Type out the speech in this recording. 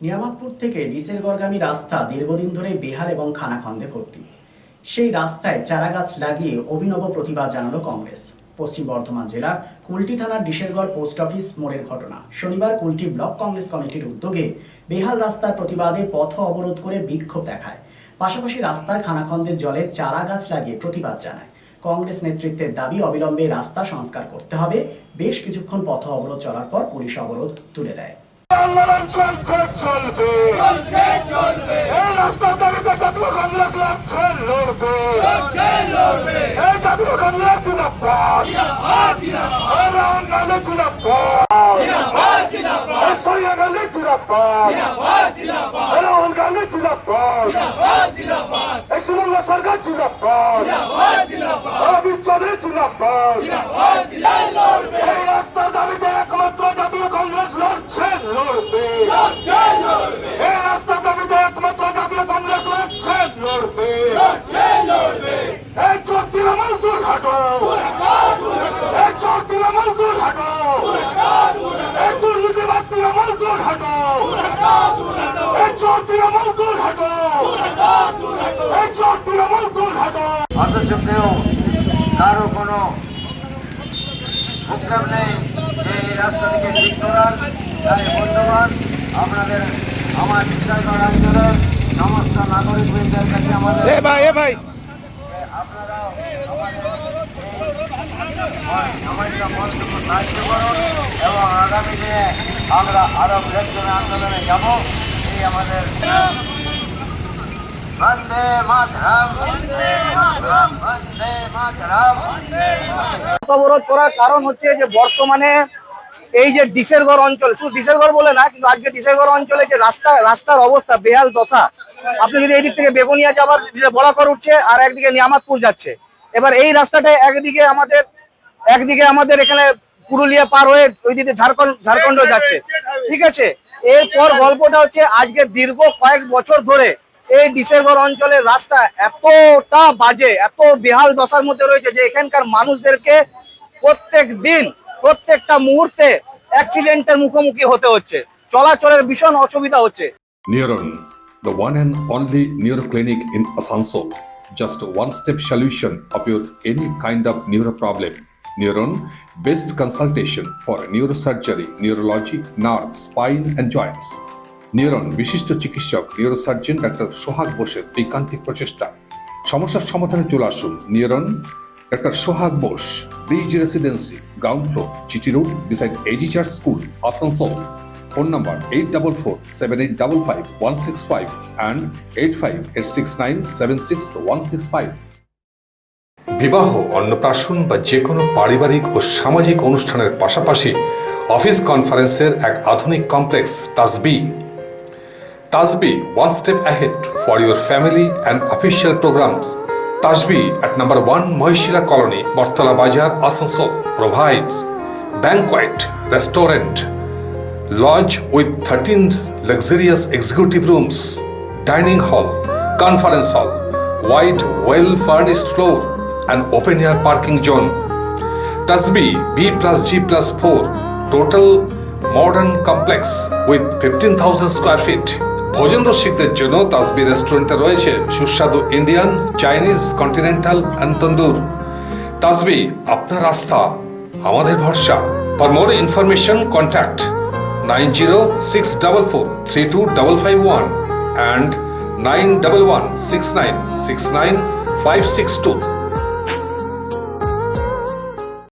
নিয়ামতপুর থেকে ডিসেরগড়গামী রাস্তা দীর্ঘদিন ধরে বেহাল এবং খানাখন্দে ভর্তি। সেই রাস্তায় চারাগাছ লাগিয়ে অভিনব প্রতিবাদ জানালো কংগ্রেস। পশ্চিম বর্ধমান জেলার কুলটি থানার ডিসেরগড় পোস্ট অফিস মোড়ের ঘটনা। শনিবার কুলটি ব্লক কংগ্রেস কমিটির উদ্যোগে বেহাল রাস্তার প্রতিবাদে পথ অবরোধ করে বিক্ষোভ দেখায়। পাশাপাশি রাস্তার খানাখন্দের জলে চারা গাছ লাগিয়ে প্রতিবাদ জানায়। কংগ্রেস নেতৃত্বের দাবি অবিলম্বে রাস্তা সংস্কার করতে হবে। বেশ কিছুক্ষণ পথ অবরোধ চলার পর পুলিশ অবরোধ তুলে দেয়। আন্দোলন চলছে চলবে এই রাস্তার দাবিতে জাতীয় কংগ্রেস লড়ছে লড়বে এই জাতীয় কংগ্রেস এই রাহুল গান্ধী এই সোনিয়া গান্ধী এই রাহুল গান্ধী জিন্দাবাদ এই সুমঙ্গ সরকার জিন্দাবাদ জিন্দাবাদ জিন্দাবাদ লড়বে এই রাস্তার দাবিতে একমাত্র জাতীয় কংগ্রেস লড়ছে লড়বে চলছে লড়বে এই রাস্তার দাবিতে একমাত্র জাতীয় কংগ্রেস লড়ছে লড়বে চলছে লড়বে এই চোর তৃণমূল দূর হাটো এই দূর হাটো এই দুর্নীতিবাদ তৃণমূল দূর হাটো এই চোর তৃণমূল দূর হাটো এই চোর হাটো অথচ কেউ কারও কোনো প্রোগ্রাম নেই যে এই রাস্তা থেকে ঠিক করার। তাই বর্তমান আপনাদের আমার বিশালগড় অঞ্চলের সমস্ত নাগরিক বৃন্দের কাছে আমাদের ভাই ভাই। আপনারা এই এই অবরোধ করার কারণ হচ্ছে যে বর্তমানে এই যে ডিসেরগড় অঞ্চল, শুধু ডিসেরগড় বলে না, কিন্তু আজকে ডিসেরগড় অঞ্চলে যে রাস্তা, রাস্তার অবস্থা বেহাল দশা। আপনি যদি এদিক থেকে বেগুনিয়া যাবার বলা বলাকর উঠছে আর একদিকে নিয়ামতপুর যাচ্ছে এবার এই রাস্তাটা একদিকে আমাদের একদিকে আমাদের এখানে পুরুলিয়া পার হয়ে ওইদিকে ঝাড়খণ্ড ঝাড়খণ্ড যাচ্ছে। ঠিক আছে? এরপর গল্পটা হচ্ছে আজকে দীর্ঘ কয়েক বছর ধরে এই ডিসেরগড় অঞ্চলের রাস্তা এতটা বাজে এত বেহাল দশার মধ্যে রয়েছে যে এখানকার মানুষদেরকে প্রত্যেক দিন প্রত্যেকটা মুহূর্তে অ্যাক্সিডেন্টের মুখোমুখি হতে হচ্ছে। চলাচলের ভীষণ অসুবিধা হচ্ছে। Neuron, the one and only neuro clinic in Asansol. Just a one-step solution of your any kind of neuro problem. Neuron, best consultation for neurosurgery, neurology, nerve, spine and joints. Neuron বিশিষ্ট চিকিৎসক neurosurgeon doctor সোহাগ বোসের ঐকান্তিক প্রচেষ্টা সমস্যার সমাধানে চলে আসুন neuron doctor Sohag Bose bridge residency ground floor Chitti road beside AG school Asansol phone number eight double four seven eight double five one six five and eight five eight six nine seven six one six five বিবাহ, অন্নপ্রাশন বা যে কোনো পারিবারিক ও সামাজিক অনুষ্ঠানের পাশাপাশি office কনফারেন্সের এক আধুনিক complex, Tasbi. Tasbi one step ahead for your family and official programs Tasbi at number one Mahishila colony Bartala Bazar, Asansol provides banquet, restaurant lodge with 13 luxurious executive rooms, dining hall, conference hall, wide, well furnished floor, and open air parking zone. Tasbi B plus G plus 4, total modern complex with 15,000 square feet. ভোজন রসিকদের জন্য তাসবি রেস্টুরেন্টে রয়েছে সুস্বাদু Indian Chinese continental and tandoor Tasbi আপনার আস্থা আমাদের ভরসা for more information contact 90644 and 911 69 69 562.